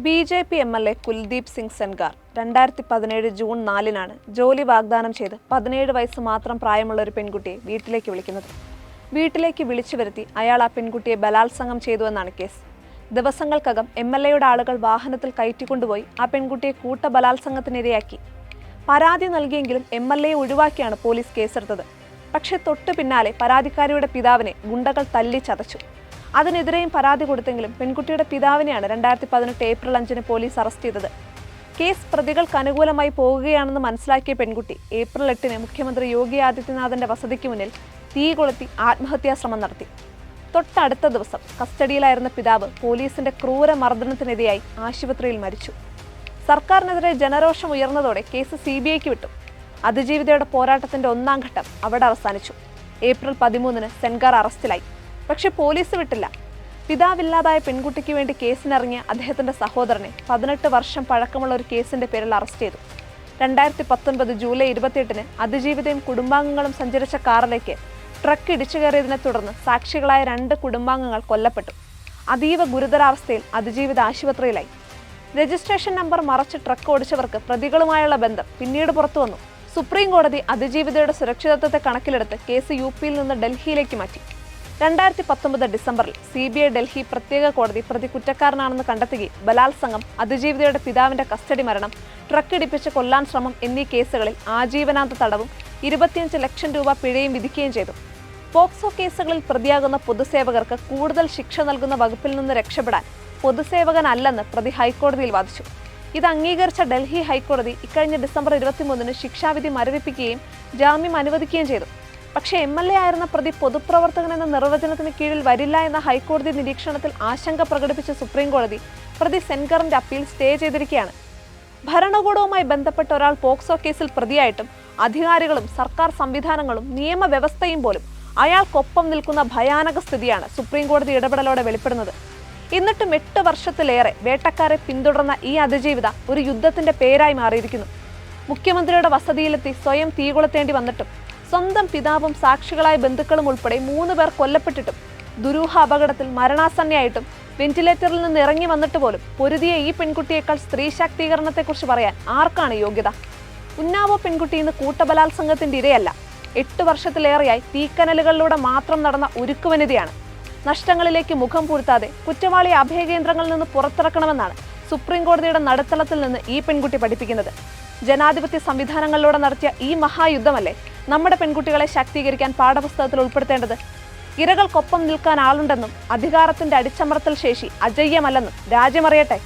B J P M L A Kuldeep Singh Sengar രണ്ടായിരത്തി പതിനേഴ് June നാലിനാണ് ജോലി വാഗ്ദാനം ചെയ്ത് പതിനേഴ് വയസ്സ് മാത്രം പ്രായമുള്ള ഒരു പെൺകുട്ടിയെ വീട്ടിലേക്ക് വിളിക്കുന്നത്. വീട്ടിലേക്ക് വിളിച്ചു വരുത്തി അയാൾ ആ പെൺകുട്ടിയെ ബലാത്സംഗം ചെയ്തുവെന്നാണ് കേസ്. ദിവസങ്ങൾക്കകം എം എൽ എയുടെ ആളുകൾ വാഹനത്തിൽ കയറ്റിക്കൊണ്ടുപോയി ആ പെൺകുട്ടിയെ കൂട്ട ബലാത്സംഗത്തിനിരയാക്കി പരാതി നൽകിയെങ്കിലും എം എൽ എയെ ഒഴിവാക്കിയാണ് പോലീസ് കേസെടുത്തത്. പക്ഷേ തൊട്ടു പിന്നാലെ പരാതിക്കാരിയുടെ പിതാവിനെ ഗുണ്ടകൾ തല്ലി ചതച്ചു. അതിനെതിരെയും പരാതി കൊടുത്തെങ്കിലും പെൺകുട്ടിയുടെ പിതാവിനെയാണ് രണ്ടായിരത്തി പതിനെട്ട് ഏപ്രിൽ അഞ്ചിന് പോലീസ് അറസ്റ്റ് ചെയ്തത്. കേസ് പ്രതികൾക്ക് അനുകൂലമായി പോകുകയാണെന്ന് മനസ്സിലാക്കിയ പെൺകുട്ടി ഏപ്രിൽ എട്ടിന് മുഖ്യമന്ത്രി യോഗി ആദിത്യനാഥിന്റെ വസതിക്ക് മുന്നിൽ തീ കൊളുത്തി ആത്മഹത്യാശ്രമം നടത്തി. തൊട്ടടുത്ത ദിവസം കസ്റ്റഡിയിലായിരുന്ന പിതാവ് പോലീസിന്റെ ക്രൂര മർദ്ദനത്തിനെതിരായി ആശുപത്രിയിൽ മരിച്ചു. സർക്കാരിനെതിരെ ജനരോഷം ഉയർന്നതോടെ കേസ് സി ബി ഐക്ക് വിട്ടു. അതിജീവിതയുടെ പോരാട്ടത്തിന്റെ ഒന്നാം ഘട്ടം അവിടെ അവസാനിച്ചു. ഏപ്രിൽ പതിമൂന്നിന് സെൻഗാർ അറസ്റ്റിലായി. പക്ഷെ പോലീസ് വിട്ടില്ല. പിതാവില്ലാതായ പെൺകുട്ടിക്ക് വേണ്ടി കേസിനിറങ്ങിയ അദ്ദേഹത്തിന്റെ സഹോദരനെ പതിനെട്ട് വർഷം പഴക്കമുള്ള ഒരു കേസിന്റെ പേരിൽ അറസ്റ്റ് ചെയ്തു. രണ്ടായിരത്തി പത്തൊൻപത് ജൂലൈ ഇരുപത്തിയെട്ടിന് അതിജീവിതയും കുടുംബാംഗങ്ങളും സഞ്ചരിച്ച കാറിലേക്ക് ട്രക്ക് ഇടിച്ചു കയറിയതിനെ തുടർന്ന് സാക്ഷികളായ രണ്ട് കുടുംബാംഗങ്ങൾ കൊല്ലപ്പെട്ടു. അതീവ ഗുരുതരാവസ്ഥയിൽ അതിജീവിത ആശുപത്രിയിലായി. രജിസ്ട്രേഷൻ നമ്പർ മറച്ച് ട്രക്ക് ഓടിച്ചവർക്ക് പ്രതികളുമായുള്ള ബന്ധം പിന്നീട് പുറത്തുവന്നു സുപ്രീം കോടതി അതിജീവിതയുടെ സുരക്ഷിതത്വത്തെ കണക്കിലെടുത്ത് കേസ് യു പിയിൽ നിന്ന് ഡൽഹിയിലേക്ക് മാറ്റി. രണ്ടായിരത്തി പത്തൊമ്പത് ഡിസംബറിൽ സി ബി ഐ ഡൽഹി പ്രത്യേക കോടതി പ്രതി കുറ്റക്കാരനാണെന്ന് കണ്ടെത്തുകയും ബലാത്സംഗം അതിജീവിതയുടെ പിതാവിന്റെ കസ്റ്റഡി മരണം ട്രക്ക് ഇടിപ്പിച്ച് കൊല്ലാൻ ശ്രമം എന്നീ കേസുകളിൽ ആജീവനാന്ത തടവും ഇരുപത്തിയഞ്ച് ലക്ഷം രൂപ പിഴയും വിധിക്കുകയും ചെയ്തു. പോക്സോ കേസുകളിൽ പ്രതിയാകുന്ന പൊതുസേവകർക്ക് കൂടുതൽ ശിക്ഷ നൽകുന്ന വകുപ്പിൽ നിന്ന് രക്ഷപ്പെടാൻ പൊതുസേവകനല്ലെന്ന് പ്രതി ഹൈക്കോടതിയിൽ വാദിച്ചു. ഇത് അംഗീകരിച്ച ഡൽഹി ഹൈക്കോടതി ഇക്കഴിഞ്ഞ ഡിസംബർ ഇരുപത്തിമൂന്നിന് ശിക്ഷാവിധി മരവിപ്പിക്കുകയും ജാമ്യം അനുവദിക്കുകയും ചെയ്തു. പക്ഷേ എം എൽ എ ആയിരുന്ന പ്രതി പൊതുപ്രവർത്തകൻ എന്ന നിർവചനത്തിന് കീഴിൽ വരില്ല എന്ന ഹൈക്കോടതി നിരീക്ഷണത്തിൽ ആശങ്ക പ്രകടിപ്പിച്ച സുപ്രീംകോടതി പ്രതി സെൻഗറിന്റെ അപ്പീൽ സ്റ്റേ ചെയ്തിരിക്കുകയാണ്. ഭരണകൂടവുമായി ബന്ധപ്പെട്ട ഒരാൾ പോക്സോ കേസിൽ പ്രതിയായിട്ടും അധികാരികളും സർക്കാർ സംവിധാനങ്ങളും നിയമവ്യവസ്ഥയും പോലും അയാൾക്കൊപ്പം നിൽക്കുന്ന ഭയാനക സ്ഥിതിയാണ് സുപ്രീംകോടതി ഇടപെടലോടെ വെളിപ്പെടുന്നത്. എന്നിട്ടും എട്ട് വർഷത്തിലേറെ വേട്ടക്കാരെ പിന്തുടർന്ന ഈ അതിജീവിത ഒരു യുദ്ധത്തിന്റെ പേരായി മാറിയിരിക്കുന്നു. മുഖ്യമന്ത്രിയുടെ വസതിയിലെത്തി സ്വയം തീ കൊളുത്തേണ്ടി വന്നിട്ടും സ്വന്തം പിതാവും സാക്ഷികളായ ബന്ധുക്കളും ഉൾപ്പെടെ മൂന്ന് പേർ കൊല്ലപ്പെട്ടിട്ടും ദുരൂഹ അപകടത്തിൽ മരണാസന്നയായിട്ടും വെന്റിലേറ്ററിൽ നിന്ന് ഇറങ്ങി വന്നിട്ട് പോലും പൊരുതിയ ഈ പെൺകുട്ടിയേക്കാൾ സ്ത്രീ ശാക്തീകരണത്തെക്കുറിച്ച് പറയാൻ ആർക്കാണ് യോഗ്യത? ഉന്നാവോ പെൺകുട്ടി ഇന്ന് കൂട്ടബലാത്സംഗത്തിന്റെ ഇരയല്ല. എട്ട് വർഷത്തിലേറെയായി തീക്കനലുകളിലൂടെ മാത്രം നടന്ന ഉരുക്കുവനിതയാണ് നഷ്ടങ്ങളിലേക്ക് മുഖം പൂഴ്ത്താതെ കുറ്റവാളിയെ അഭയകേന്ദ്രങ്ങളിൽ നിന്ന് പുറത്തിറക്കണമെന്നാണ് സുപ്രീം കോടതിയുടെ നടുത്തളത്തിൽ നിന്ന് ഈ പെൺകുട്ടി പഠിപ്പിക്കുന്നത്. ജനാധിപത്യ സംവിധാനങ്ങളിലൂടെ നടത്തിയ ഈ മഹായുദ്ധമല്ലേ നമ്മുടെ പെൺകുട്ടികളെ ശാക്തീകരിക്കാൻ പാഠപുസ്തകത്തിൽ ഉൾപ്പെടുത്തേണ്ടത് ഇരകൾക്കൊപ്പം നിൽക്കാൻ ആളുണ്ടെന്നും അധികാരത്തിന്റെ അടിച്ചമർത്തൽ ശേഷി അജയ്യമല്ലെന്നും രാജ്യമറിയട്ടെ.